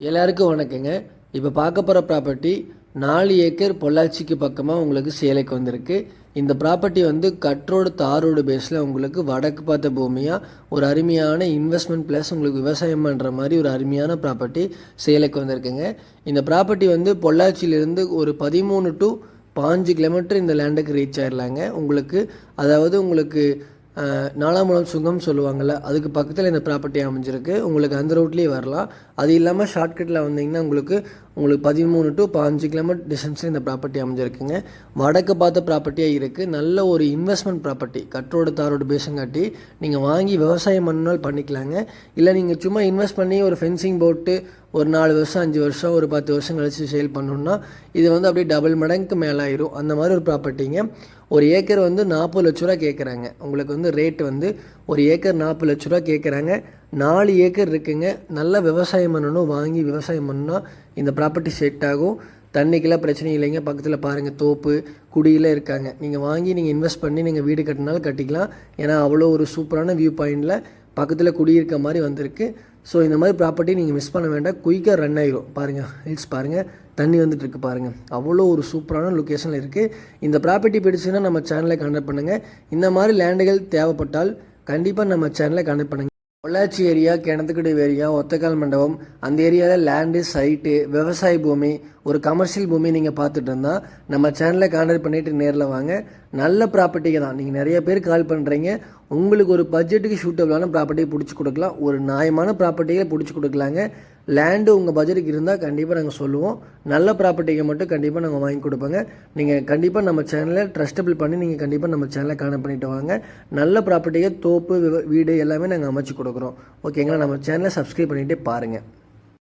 எல்லாருக்கும் வணக்கங்க. இப்போ பார்க்க போகிற ப்ராப்பர்ட்டி நாலு ஏக்கர் பொள்ளாச்சிக்கு பக்கமாக உங்களுக்கு சேலைக்கு வந்திருக்கு. இந்த ப்ராப்பர்ட்டி வந்து கட்ரோடு தாரோடு பேஸில் உங்களுக்கு வடக்கு பார்த்த பூமியாக ஒரு அருமையான இன்வெஸ்ட்மெண்ட் ப்ளஸ் உங்களுக்கு விவசாயம் பண்ணுற மாதிரி ஒரு அருமையான ப்ராப்பர்ட்டி சேலைக்கு வந்திருக்குங்க. இந்த ப்ராப்பர்ட்டி வந்து பொள்ளாச்சியிலேருந்து ஒரு பதிமூணு டு பாஞ்சு கிலோமீட்டர் இந்த லேண்டுக்கு ரீச் ஆயிடலாங்க உங்களுக்கு அதாவது உங்களுக்கு அஹ், நாலாமுலம் சுங்கம் சொல்லுவாங்கள்ல அதுக்கு பக்கத்தில் இந்த ப்ராப்பர்ட்டி அமைஞ்சிருக்கு. உங்களுக்கு அந்த ரூட்லேயே வரலாம். அது இல்லாமல் ஷார்ட்கட்டில் வந்தீங்கன்னா உங்களுக்கு உங்களுக்கு பதிமூணு டு பாஞ்சு கிலோமீட்டர் டிஸ்டன்ஸில் இந்த ப்ராப்பர்ட்டி அமைஞ்சிருக்குங்க. வடக்கு பார்த்த ப்ராப்பர்ட்டியாக இருக்குது நல்ல ஒரு இன்வெஸ்ட்மெண்ட் ப்ராப்பர்ட்டி கட்டோடு தாரோடு பேசுங்காட்டி நீங்கள் வாங்கி விவசாயம் பண்ணாலும் பண்ணிக்கலாங்க. இல்லை நீங்கள் சும்மா இன்வெஸ்ட் பண்ணி ஒரு ஃபென்சிங் போட்டு ஒரு நாலு வருஷம் அஞ்சு வருஷம் ஒரு பத்து வருஷம் கழித்து சேல் பண்ணோம்னா இது வந்து அப்படியே டபுள் மடங்குக்கு மேலே ஆயிரும் அந்த மாதிரி ஒரு ப்ராப்பர்ட்டிங்க ஒரு ஏக்கர் வந்து நாற்பது லட்ச ரூபா கேட்குறாங்க உங்களுக்கு வந்து ரேட் வந்து ஒரு ஏக்கர் நாற்பது லட்ச ரூபா கேட்குறாங்க நாலு ஏக்கர் இருக்குங்க. நல்லா விவசாயம் பண்ணணும். வாங்கி விவசாயம் பண்ணால் இந்த ப்ராப்பர்ட்டி செட் ஆகும். தண்ணிக்கெல்லாம் பிரச்சனை இல்லைங்க. பக்கத்தில் பாருங்கள் தோப்பு குடியில் இருக்காங்க. நீங்கள் வாங்கி நீங்கள் இன்வெஸ்ட் பண்ணி நீங்கள் வீடு கட்டினாலும் கட்டிக்கலாம். ஏன்னா அவ்வளோ ஒரு சூப்பரான வியூ பாயிண்டில் பக்கத்தில் குடியிருக்க மாதிரி வந்திருக்கு. ஸோ இந்த மாதிரி ப்ராப்பர்ட்டி நீங்கள் மிஸ் பண்ண வேண்டாம். குயிக்காக ரன் ஆகிடும் பாருங்கள் ஹில்ஸ் பாருங்கள் தண்ணி வந்துட்டு இருக்கு பாருங்கள் அவ்வளோ ஒரு சூப்பரான லொக்கேஷனில் இருக்குது இந்த ப்ராப்பர்ட்டி பிடிச்சுன்னா நம்ம சேனலை கான்டாக்ட் பண்ணுங்கள் இந்த மாதிரி லேண்டுகள் தேவைப்பட்டால் கண்டிப்பாக நம்ம சேனலை கான்டாக்ட் பண்ணுங்கள் பொள்ளாச்சி ஏரியா கிணத்துக்குடி ஏரியா ஒத்தக்கால் மண்டபம். அந்த ஏரியாவில் லேண்டு சைட்டு விவசாய பூமி ஒரு கமர்ஷியல் பூமி நீங்கள் பார்த்துட்டு இருந்தால் நம்ம சேனலை கான்டாக்ட் பண்ணிவிட்டு நேரில் வாங்க. நல்ல ப்ராப்பர்ட்டிக்கு தான். நீங்கள் நிறைய பேர் கால் பண்ணுறீங்க உங்களுக்கு ஒரு பட்ஜெட்டுக்கு சூட்டபிளான ப்ராப்பர்ட்டியை பிடிச்சி கொடுக்கலாம். ஒரு நியாயமான ப்ராப்பர்ட்டியை பிடிச்சி கொடுக்கலாங்க. லேண்டு உங்கள் பட்ஜெட்டுக்கு இருந்தால் கண்டிப்பாக நாங்கள் சொல்லுவோம். நல்ல ப்ராப்பர்ட்டியை மட்டும் கண்டிப்பாக நாங்கள் வாங்கி கொடுப்போங்க. நீங்கள் கண்டிப்பாக நம்ம சேனலை ட்ரஸ்டபிள் பண்ணி நீங்கள் கண்டிப்பாக நம்ம சேனலை கான்டாக்ட் பண்ணிட்டு வாங்க. நல்ல ப்ராப்பர்ட்டியை தோப்பு வீடு எல்லாமே நாங்கள் அமைச்சு கொடுக்குறோம். ஓகேங்களா? நம்ம சேனலை சப்ஸ்கிரைப் பண்ணிகிட்டே பாருங்கள்